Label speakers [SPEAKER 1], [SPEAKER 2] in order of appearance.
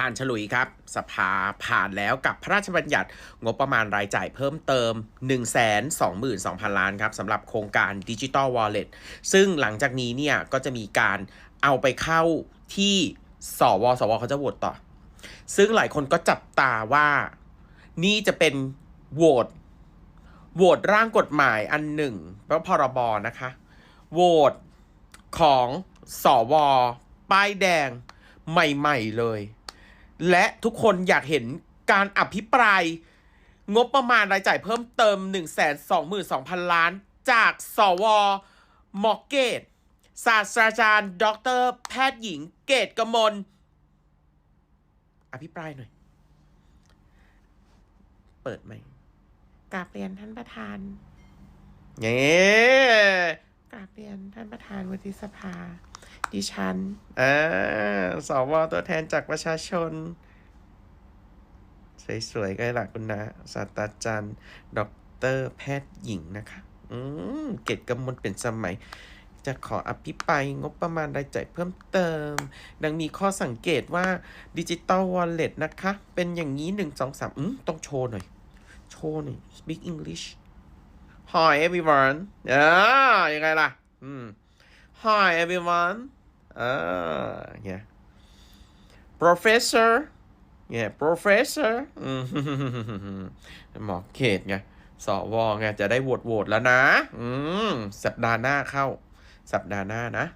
[SPEAKER 1] ผ่านฉลุยครับ สภาผ่านแล้วกับพระราชบัญญัติงบประมาณรายจ่ายเพิ่มเติม 122,000 ล้านครับสำหรับโครงการดิจิ t a l Wallet ซึ่งหลังจากนี้เนี่ยก็จะมีการเอาไปเข้าที่สวสวเขาจะโหวตต่อ ซึ่งหลายคนก็จับตาว่านี่จะเป็นโหวตโหวตร่างกฎหมายอันหนึ่งเพราะพรบนะคะ โหวตของสวป้ายแดงใหม่ ๆ เลย และทุกคนอยากเห็นการอภิปราย งบประมาณรายจ่ายเพิ่มเติม 122,000 ล้าน จากสวมอกเกตศาสตราจารย์ดอกเตอรแพทย์หญิง เกตกมล อภิปรายหน่อย เปิดไหมกราบเรียนท่านประธานเย้กราบเรียนท่านประธานวุฒิสภา ดิฉันอ่าสวตัวแทนจากประชาชน สวยๆก็ได้ละคุณนะศาสตราจารย์ด็อกเตอร์แพทย์หญิงนะคะ อืม เกตกำมลเป็นสมัย จะขออภิปรายงบประมาณรายจ่ายเพิ่มเติม ดังมีข้อสังเกตว่าดิจิ t a ลวอลเล็ตนะคะ เป็นอย่างนี้หนึ่งสองสามอืม ต้องโชว์หน่อย โชว์หน่อย speak English Hi everyone อ่ายังไงล่ะ อืม Hi everyone อ่า yeah Professor yeah Professor อืมหมอเขตไงสวไงจะได้โหวตโหวตแล้วนะ อืม สัปดาห์หน้าเข้า สัปดาห์หน้านะ